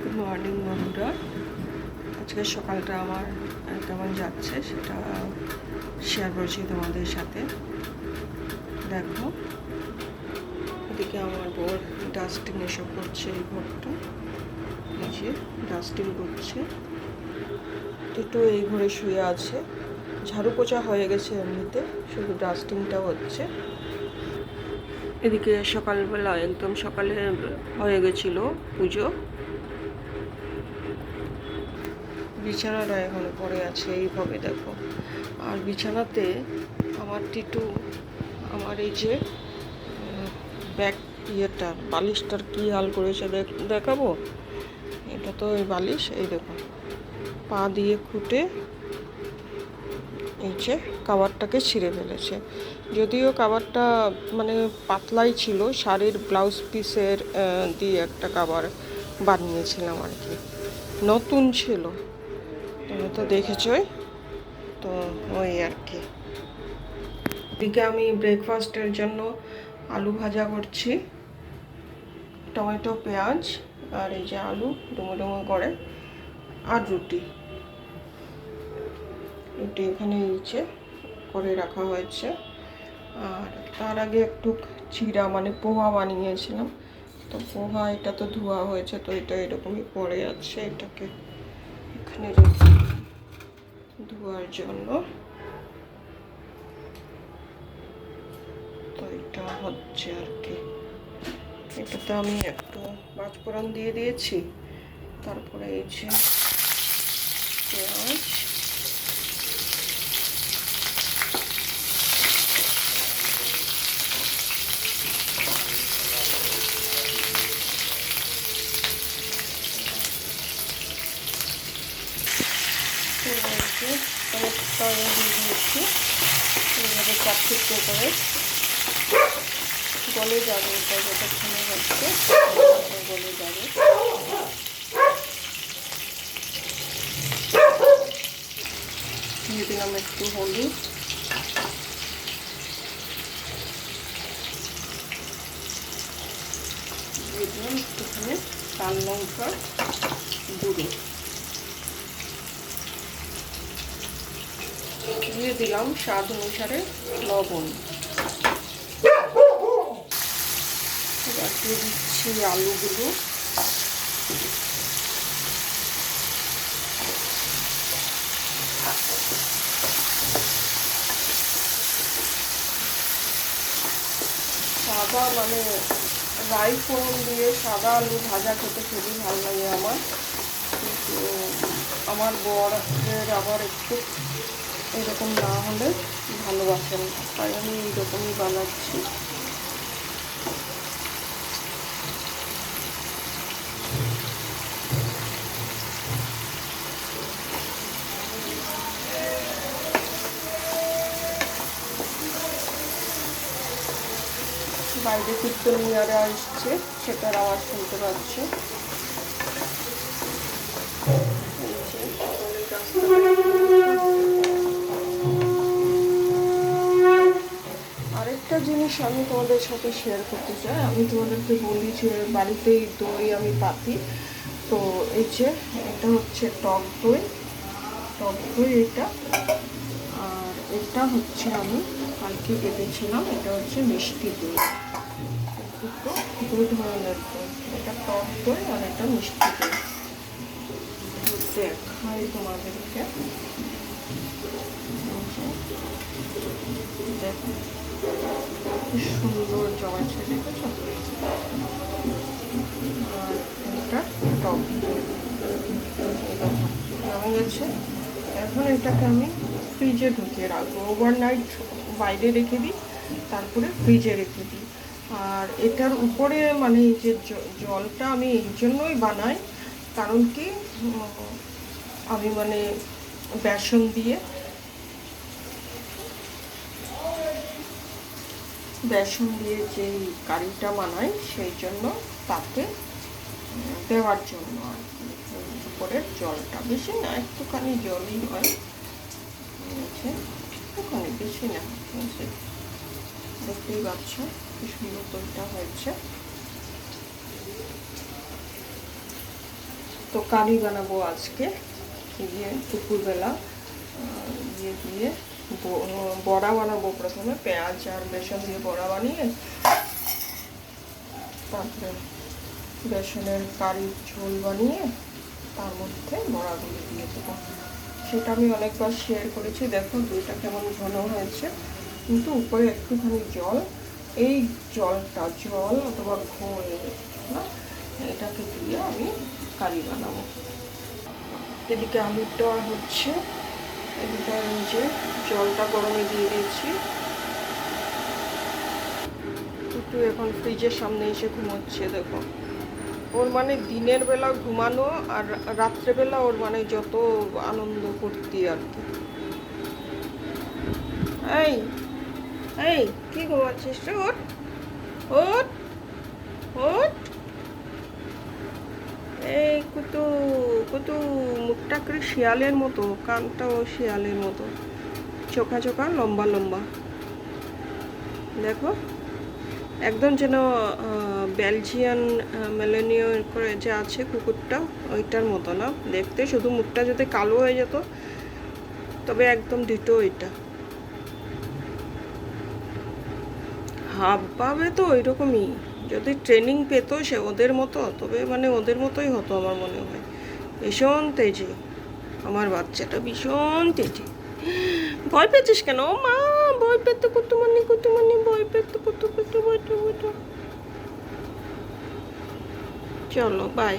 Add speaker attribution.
Speaker 1: Good morning বন্ধুরা। আজকে সকালটা আমার কেমন যাচ্ছে সেটা শেয়ার করছি তোমাদের সাথে। দেখো, এদিকে আমার বোর ডাস্টিং এসব করছে এই ঘরটা। নিচে ডাস্টিং করছে। একটু এই ঘরে শুয়ে আছে। ঝাড়ু পোছা হয়ে গেছে এমনিতে, শুধু ডাস্টিংটা হচ্ছে। এদিকে সকালবেলা একদম সকালে হয়ে গেছিল পুজো। বিছানাটা এখন পড়ে আছে, এইভাবে দেখো। আর বিছানাতে আমার টিটু, আমার এই যে ব্যাক ইয়েটা, বালিশটার কী হাল করেছে দেখ- দেখাবো? এটা তো এই বালিশ, এই দেখো। পা দিয়ে খুঁটে এই যে কাবারটাকে ছিঁড়ে ফেলেছে। যদিও কাবারটা মানে পাতলাই ছিল, শাড়ির ব্লাউজ পিসের দিয়ে একটা কাবার বানিয়েছিলাম আর কি। নতুন ছিল। তুমি তো দেখেছই। তো ওই আর কি। এদিকে আমি ব্রেকফাস্টের জন্য আলু ভাজা করছি। টমেটো, পেঁয়াজ আর এই যে আলু ডুমো ডুমো করে আর রুটি। রুটি এখানে নিচে করে রাখা হয়েছে। আর তার আগে একটু চিরা মানে পোহা বানিয়েছিলাম। তো পোহা, এটা তো ধোয়া হয়েছে, তো এটা এরকমই পড়ে আছে এটাকে। এখানে রেখে ধোয়ার জন্য। তো এটা হচ্ছে আর কি। এটাতে আমি একটু পাঁচফোড়ন দিয়ে দিয়েছি। তারপরে এই যে পেঁয়াজ পেঁয়াজকে টমেটোটা দিয়ে দিয়েছি চাপচুপে করে গলে যাবে এটা যতক্ষণে হচ্ছে গলে যাবে। দিলাম একটু হলুদ। দিয়ে দিলাম একটুখানি লাল লঙ্কা গুঁড়ো। দিয়ে দিলাম স্বাদ অনুসারে লবণ। দিচ্ছি আলুগুলো। সাদা মানে রাই ফোড়ন দিয়ে সাদা আলু ভাজা খেতে খুবই ভালো লাগে আমার। আমার বরের আবার একটু এরকম না হলে ভালোবাসেন তাই আমি এইরকমই বানাচ্ছি। বাইরে কীর্তন নিয়ারে আসছে, সেটার আওয়াজ শুনতে পাচ্ছে। জিনিস আমি তোমাদের সাথে শেয়ার করতে চাই। আমি তোমাদেরকে বলি যে বাড়িতেই দই আমি পাতি। তো এই যে এটা হচ্ছে টক দই। টক দই এটা। আর এটা হচ্ছে আমি কালকে কেটেছিলাম এটা হচ্ছে মিষ্টি দই। দুটো দুই ধরনের দই। এটা টক দই আর এটা মিষ্টি দই। দেখাই তোমাদেরকে। দেখো সুন্দর জমেছে দেখেছ আর গেছে এখন এটাকে আমি ফ্রিজে ঢুকিয়ে রাখব ওভারনাইট বাইরে রেখে দিই তারপরে ফ্রিজে রেখে দিই আর এটার উপরে মানে এই যে জলটা আমি এই জন্যই বানাই কারণ কি আমি মানে বেসন দিয়ে বেসন দিয়ে যেই কারিটা বানাই সেই জন্য তাতে দেওয়ার জন্য আর কি উপরের জলটা। বেশি না একটুখানি জলই হয়। একটুখানি বেশি না যে, দেখতেই পাচ্ছ কি সুন্দর দইটা হয়েছে। তো কারি বানাবো আজকে। এই যে দুপুরবেলা ইয়ে দিয়ে বড়া বানাবো প্রথমে, পেঁয়াজ আর বেসন দিয়ে বড়া বানিয়ে, তারপরে বেসনের কারি ঝোল বানিয়ে তার মধ্যে বড়াগুলো দিয়ে দেবো। সেটা আমি অনেকবার শেয়ার করেছি, দেখো দুইটা কেমন ঘন হয়েছে। কিন্তু উপরে একটুখানি জল, এই জলটা, জল অথবা ঘোল এটাকে দিয়ে আমি কারি বানাবো। এদিকে আলুটা হচ্ছে, এদিকে আমি যে জলটা গরমে দিয়ে দিয়েছি। একটু এখন ফ্রিজের সামনে এসে ঘুমোচ্ছে, দেখো। ওর মানে দিনের বেলা ঘুমানো আর রাত্রেবেলা ওর মানে যত আনন্দ করতি আর কি। এই এই, কি ঘুমাচ্ছিস রে ওট ওট ওট এই কুতু কুতু মুখটা করে শিয়ালের মতো, কানটাও শিয়ালের মতো। চোখা চোখা, লম্বা লম্বা। দেখো, একদম যেন বেলজিয়ান মেলেনিও করে যে আছে কুকুরটা, ওইটার মতো না। দেখতে শুধু মুখটা যদি কালো হয়ে যেত, তবে একদম ডিটো ওইটা। হাব ভাবে তো ওই রকমই যদি ট্রেনিং পেতো সে ওদের মতো, তবে মানে ওদের মতোই হতো আমার মনে হয়। ভীষণ তেজি। আমার বাচ্চাটা ভীষণ তেজি। ভয় পেয়েছিস কেন? ও মা, ভয় পেতে কুতুমানি কুতুমানি ভয় পেতে কুতু কুতু কুতু কুতু। চলো বাই